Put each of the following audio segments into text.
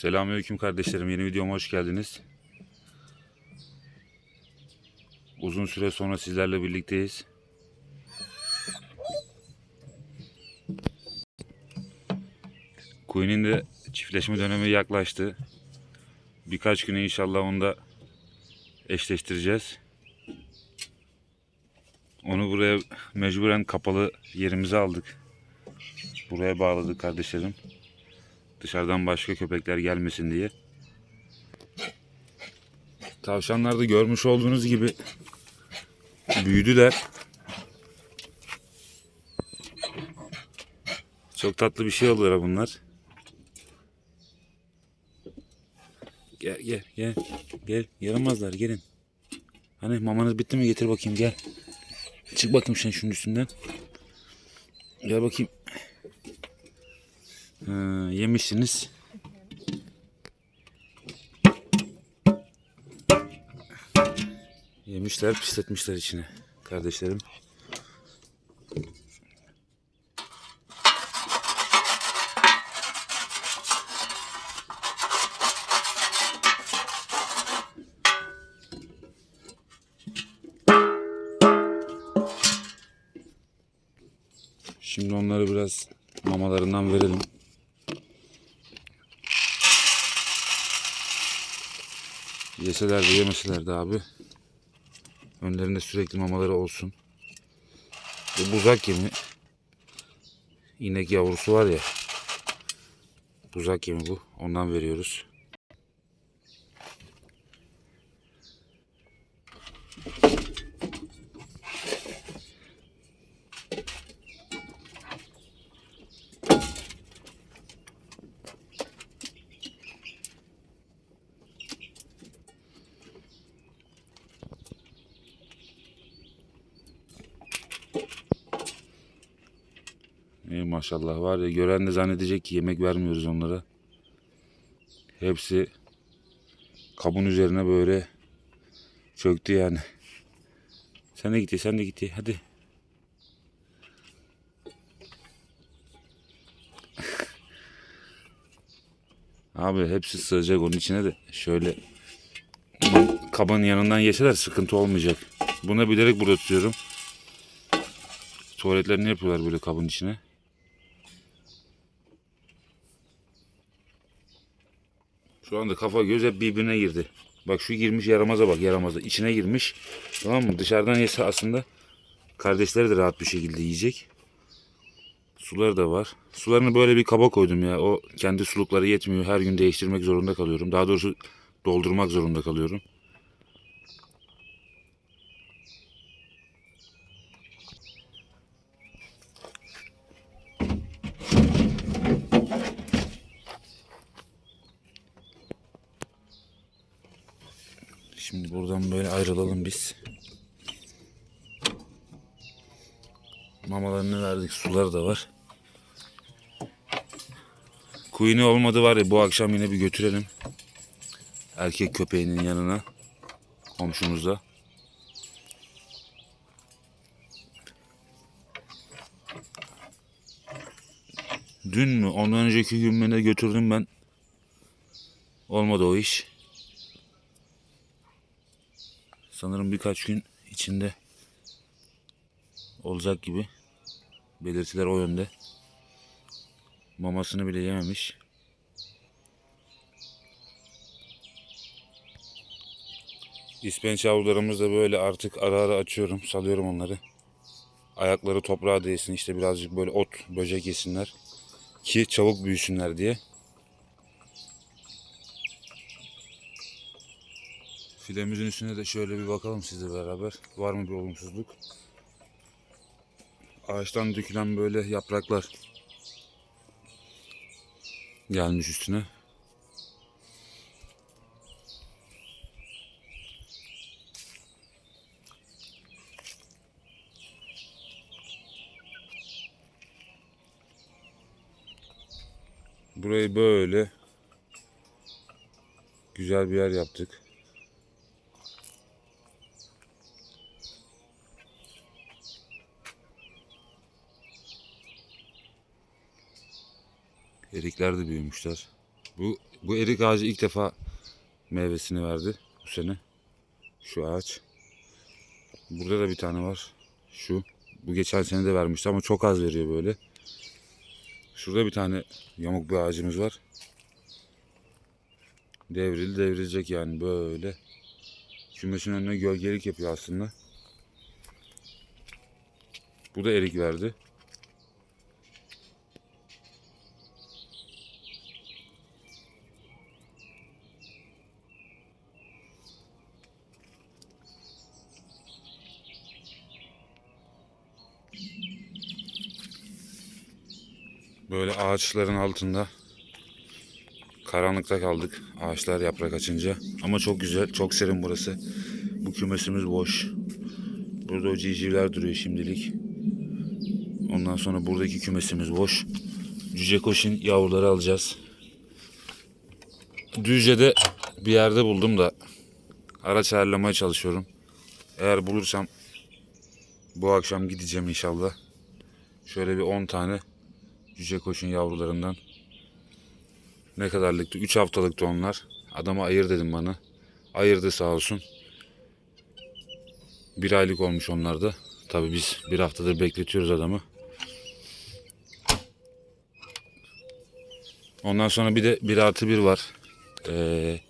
Selamünaleyküm kardeşlerim. Yeni videoma hoş geldiniz. Uzun süre sonra sizlerle birlikteyiz. Queen'in de çiftleşme dönemi yaklaştı. Birkaç güne inşallah onu da eşleştireceğiz. Onu buraya mecburen kapalı yerimize aldık. Buraya bağladık kardeşlerim. Dışarıdan başka köpekler gelmesin diye. Tavşanlar da görmüş olduğunuz gibi büyüdüler. Çok tatlı bir şey oldular bunlar. Gel gel gel. Gel yaramazlar gelin. Hani mamanız bitti mi getir bakayım gel. Çık bakayım sen şunun üstünden. Gel bakayım. Ha, yemişsiniz. Yemişler, pisletmişler içine kardeşlerim. Şimdi onları biraz mamalarından verelim. Yeseler de yemeseler abi. Önlerinde sürekli mamaları olsun. Bu buzak yemi. İnek yavrusu var ya. Buzak yemi bu. Ondan veriyoruz. İyi maşallah var ya gören de zannedecek ki yemek vermiyoruz onlara. Hepsi kabın üzerine böyle çöktü yani. Sen de git sen de git hadi. Abi hepsi sığacak onun içine de şöyle kabın yanından yeseler sıkıntı olmayacak. Bunu bilerek burada tutuyorum. Tuvaletlerini yapıyorlar böyle kabın içine. Şu anda kafa göz hep birbirine girdi. Bak şu girmiş yaramaza bak yaramaza. içine girmiş. Tamam mı? Dışarıdan yese aslında kardeşleri de rahat bir şekilde yiyecek. Suları da var. Sularını böyle bir kaba koydum ya. O kendi sulukları yetmiyor. Her gün değiştirmek zorunda kalıyorum. Daha doğrusu doldurmak zorunda kalıyorum. Şimdi buradan böyle ayrılalım biz. Mamalarını verdik. Suları da var. Queen'i olmadı var ya bu akşam yine bir götürelim. Erkek köpeğinin yanına. Komşumuza. Dün mü? Ondan önceki gün ne götürdüm ben. Olmadı o iş. Sanırım birkaç gün içinde olacak gibi. Belirtiler o yönde. Mamasını bile yememiş. İspenç yavrularımız da böyle artık ara ara açıyorum. Salıyorum onları. Ayakları toprağa değsin. işte birazcık böyle ot, böcek yesinler. Ki çabuk büyüsünler diye. Filemizin üstüne de şöyle bir bakalım sizle beraber. Var mı bir olumsuzluk? Ağaçtan dökülen böyle yapraklar gelmiş üstüne. Burayı böyle güzel bir yer yaptık. Erikler de büyümüşler. Bu, bu erik ağacı ilk defa meyvesini verdi bu sene. Şu ağaç. Burada da bir tane var. Şu. Bu geçen sene de vermişti ama çok az veriyor böyle. Şurada bir tane yamuk bir ağacımız var. Devrili devrilecek yani böyle. Kümesin önüne gölgelik yapıyor aslında. Bu da erik verdi. Böyle ağaçların altında karanlıkta kaldık. Ağaçlar yaprak açınca. Ama çok güzel, çok serin burası. Bu kümesimiz boş. Burada o civcivler duruyor şimdilik. Ondan sonra buradaki kümesimiz boş. Cüce koşun yavruları alacağız. Düzce'de bir yerde buldum da araç ayarlamaya çalışıyorum. Eğer bulursam bu akşam gideceğim inşallah. Şöyle bir 10 tane cüce koşun yavrularından. Ne kadarlıktı? 3 haftalıktı onlar. Adama ayır dedim bana. Ayırdı sağ olsun. Bir aylık olmuş onlar da. Tabii biz bir haftadır bekletiyoruz adamı. Ondan sonra bir de 1 artı 1 var. Ee,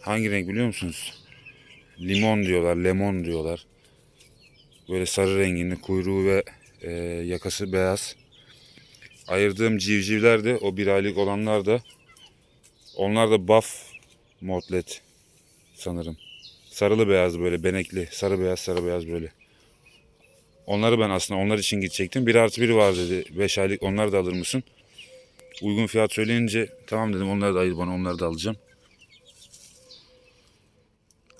hangi renk biliyor musunuz? Limon diyorlar, lemon diyorlar. Böyle sarı rengini, kuyruğu ve e, yakası beyaz. Ayırdığım civcivler de o bir aylık olanlar da onlar da buff modlet sanırım. Sarılı beyaz böyle benekli. Sarı beyaz sarı beyaz böyle. Onları ben aslında onlar için gidecektim. Bir artı biri var dedi. 5 aylık onlar da alır mısın? Uygun fiyat söyleyince tamam dedim onları da ayır bana onları da alacağım.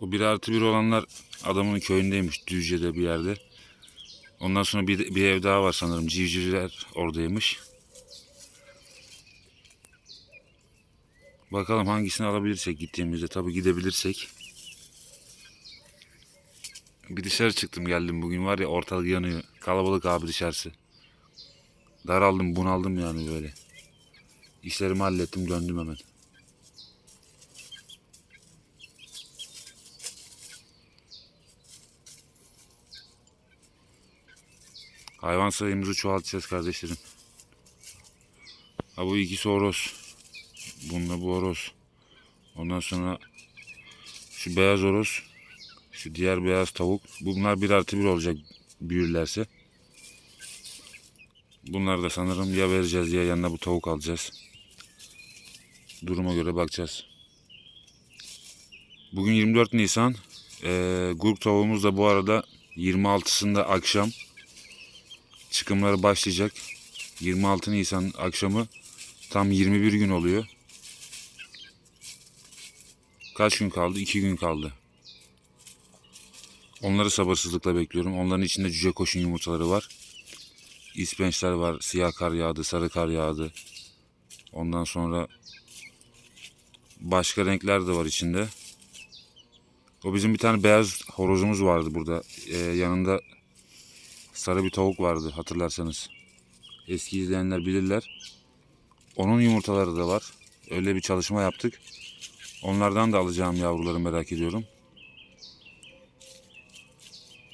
O bir artı bir olanlar adamın köyündeymiş Düzce'de bir yerde. Ondan sonra bir, bir ev daha var sanırım. Civcivler oradaymış. Bakalım hangisini alabilirsek gittiğimizde. Tabii gidebilirsek. Bir dışarı çıktım geldim bugün var ya ortalık yanıyor. Kalabalık abi dışarısı. Daraldım bunaldım yani böyle. İşlerimi hallettim döndüm hemen. Hayvan sayımızı çoğaltacağız kardeşlerim. Ha bu ikisi horoz. Bununla bu horoz. Ondan sonra şu beyaz horoz. Şu diğer beyaz tavuk. Bunlar bir artı bir olacak büyürlerse. Bunlar da sanırım ya vereceğiz ya yanına bu tavuk alacağız. Duruma göre bakacağız. Bugün 24 Nisan. Ee, grup tavuğumuz da bu arada 26'sında akşam çıkımları başlayacak. 26 Nisan akşamı tam 21 gün oluyor. Kaç gün kaldı? 2 gün kaldı. Onları sabırsızlıkla bekliyorum. Onların içinde cüce koşun yumurtaları var. İspençler var. Siyah kar yağdı, sarı kar yağdı. Ondan sonra başka renkler de var içinde. O bizim bir tane beyaz horozumuz vardı burada. Ee, yanında sarı bir tavuk vardı hatırlarsanız. Eski izleyenler bilirler. Onun yumurtaları da var. Öyle bir çalışma yaptık. Onlardan da alacağım yavruları merak ediyorum.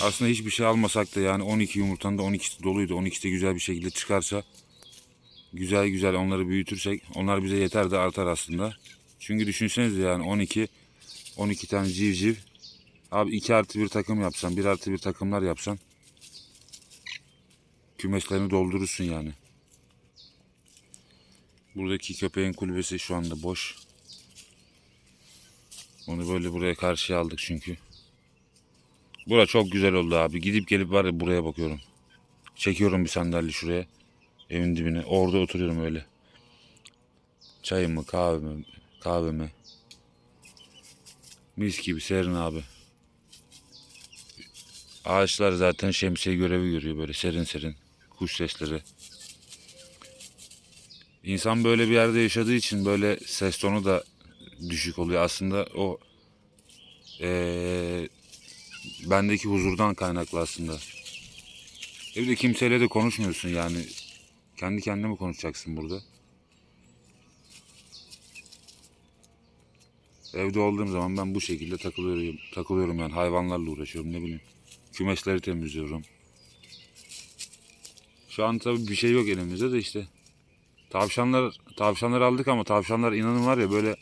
Aslında hiçbir şey almasak da yani 12 yumurtanın da 12'si doluydu. 12'si de güzel bir şekilde çıkarsa güzel güzel onları büyütürsek onlar bize yeter de artar aslında. Çünkü düşünsenize yani 12 12 tane civciv abi 2 artı bir takım yapsan 1 artı bir takımlar yapsan kümeslerini doldurursun yani. Buradaki köpeğin kulübesi şu anda boş. Onu böyle buraya karşıya aldık çünkü. Bura çok güzel oldu abi. Gidip gelip var ya buraya bakıyorum. Çekiyorum bir sandalye şuraya. Evin dibine. Orada oturuyorum öyle. Çayımı, kahvemi, kahvemi. Mis gibi serin abi. Ağaçlar zaten şemsiye görevi görüyor böyle serin serin. Kuş sesleri. İnsan böyle bir yerde yaşadığı için böyle ses tonu da düşük oluyor. Aslında o eee bendeki huzurdan kaynaklı aslında. Evde kimseyle de konuşmuyorsun yani. Kendi kendine mi konuşacaksın burada? Evde olduğum zaman ben bu şekilde takılıyorum. Takılıyorum yani hayvanlarla uğraşıyorum ne bileyim. Kümesleri temizliyorum. Şu an tabii bir şey yok elimizde de işte. Tavşanlar tavşanlar aldık ama tavşanlar inanın var ya böyle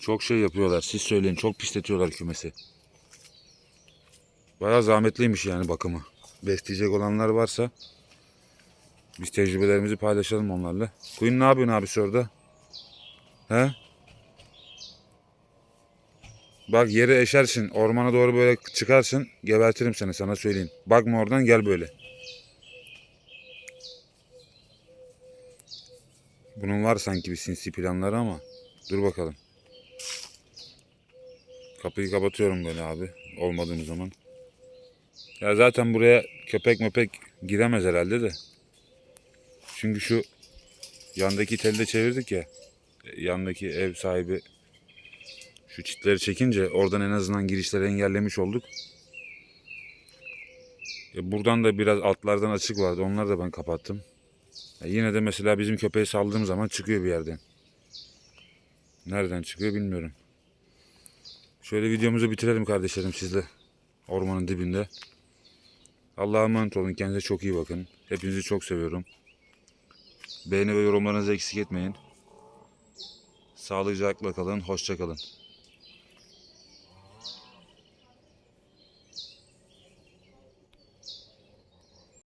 çok şey yapıyorlar. Siz söyleyin çok pisletiyorlar kümesi. Bayağı zahmetliymiş yani bakımı. Besleyecek olanlar varsa biz tecrübelerimizi paylaşalım onlarla. Queen ne yapıyorsun abisi orada? He? Bak yere eşersin. Ormana doğru böyle çıkarsın. Gebertirim seni sana söyleyeyim. Bakma oradan gel böyle. Bunun var sanki bir sinsi planları ama. Dur bakalım. Kapıyı kapatıyorum böyle abi. Olmadığım zaman. Ya zaten buraya köpek möpek giremez herhalde de. Çünkü şu yandaki teli de çevirdik ya. Yandaki ev sahibi şu çitleri çekince oradan en azından girişleri engellemiş olduk. E, buradan da biraz altlardan açık vardı. Onları da ben kapattım. E, yine de mesela bizim köpeği saldığım zaman çıkıyor bir yerden. Nereden çıkıyor bilmiyorum. Şöyle videomuzu bitirelim kardeşlerim sizle. Ormanın dibinde. Allah'a emanet olun. Kendinize çok iyi bakın. Hepinizi çok seviyorum. Beğeni ve yorumlarınızı eksik etmeyin. Sağlıcakla kalın. Hoşça kalın.